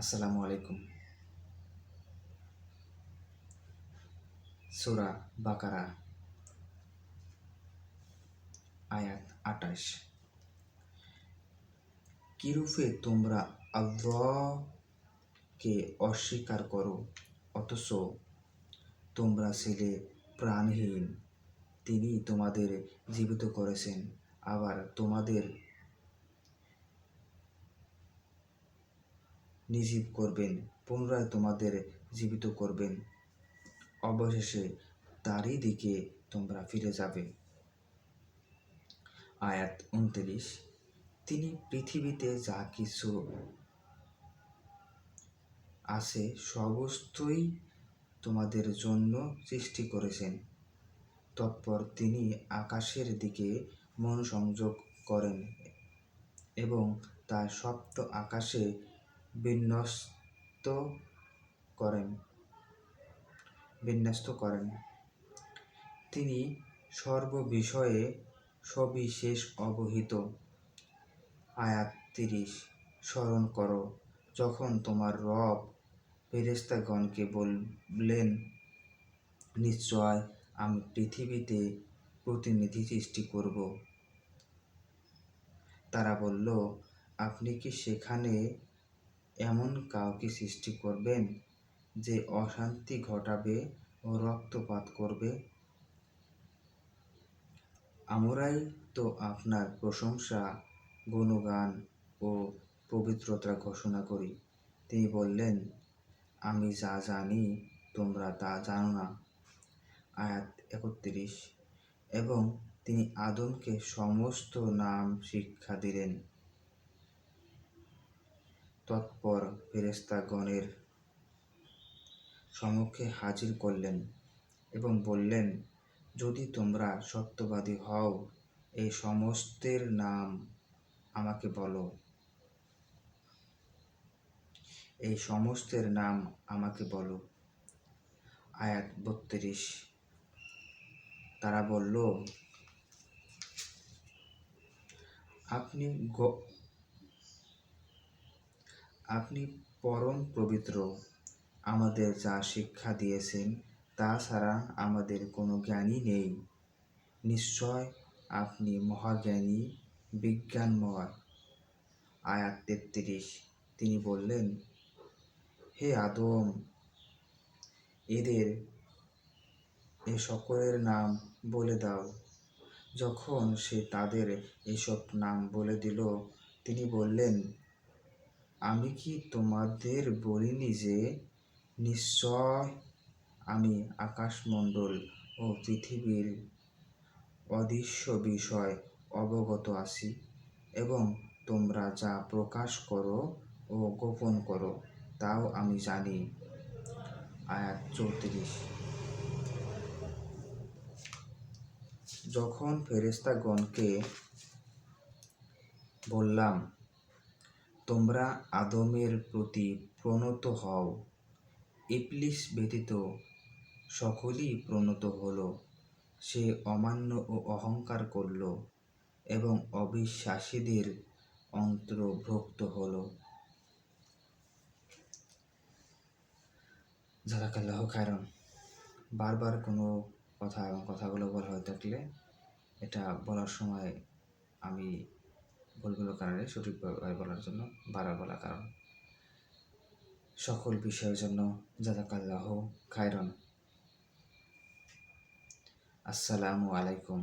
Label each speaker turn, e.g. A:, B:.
A: আসসালামু আলাইকুম। সুরা বাকারা, আয়াত আটাশ কিরূপে তোমরা আল্লাহকে অস্বীকার করো, অথচ তোমরা ছেলে প্রাণহীন, তিনি তোমাদের জীবিত করেছেন, আবার তোমাদের নিজীব করবেন, পুনরায় তোমাদের জীবিত করবেন। অবশেষে তারই দিকে তোমরা ফিরে যাবে। আয়াত উনত্রিশ। তিনি পৃথিবীতে যা কিছু আছে সমস্তই তোমাদের জন্য সৃষ্টি করেছেন। তৎপর তিনি আকাশের দিকে মনোসংযোগ করেন এবং তার সপ্ত আকাশে বিন্যস্ত করেন। বিন্যস্ত করেন। তিনি সর্ববিষয়ে সবিশেষ অবহিত। আয়াত তিরিশ, স্মরণ করো, যখন তোমার রব ফেরেস্তাগণকে বললেন, নিশ্চয় আমি পৃথিবীতে প্রতিনিধি সৃষ্টি করব। তারা বলল, আপনি কি সেখানে এমন কাউকে সৃষ্টি করবেন যে অশান্তি ঘটাবে ও রক্তপাত করবে। আমরাই তো আপনার প্রশংসা, গুণগান ও পবিত্রতা ঘোষণা করি। তিনি বললেন, আমি যা জানি, তোমরা তা জানো না। আয়াত একত্রিশ। এবং তিনি আদমকে সমস্ত নাম শিক্ষা দিলেন। তৎপর ফেরেস্তাগণের সম্মুখে হাজির করলেন এবং বললেন, যদি তোমরা সত্যবাদী হও, এই সমস্তের নাম আমাকে বলো। এই সমস্তের নাম আমাকে বলো। আয়াত বত্রিশ। তারা বলল, আপনি আপনি পরম পবিত্র, আমাদের যা শিক্ষা দিয়েছেন তা ছাড়া আমাদের কোনো জ্ঞানই নেই। নিশ্চয় আপনি মহাজ্ঞানী, বিজ্ঞানময়। আয়াত তেত্রিশ, তিনি বললেন, হে আদম, এদের এ সকলের নাম বলে দাও। যখন সে তাদের এসব নাম বলে দিল, তিনি বললেন আমি কি তোমাদের বলিনি যে, নিশ্চয় আমি আকাশমণ্ডল ও পৃথিবীর অদৃশ্য বিষয় অবগত আছি এবং তোমরা যা প্রকাশ করো ও গোপন করো, তাও আমি জানি। আয়াত চৌত্রিশ। যখন ফেরেস্তাগণকে বললাম তোমরা আদমের প্রতি প্রণত হও। ইবলিস ব্যতীত সকলেই প্রণত হলো। সে অমান্য ও অহংকার করল এবং অবিশ্বাসীদের অন্তর্ভুক্ত হলো। জাজাকাল্লাহ খায়রন। বারবার কোনো কথা এবং কথাগুলো বলা হয়ে থাকলে এটা বলার সময় আমি ভুলগুলো কারণে সঠিকভাবে বলার জন্য বারবার বলা কারণ। সকল বিষয়ের জন্য জাদাকাল্লাহ খায়রন। আসসালামু আলাইকুম।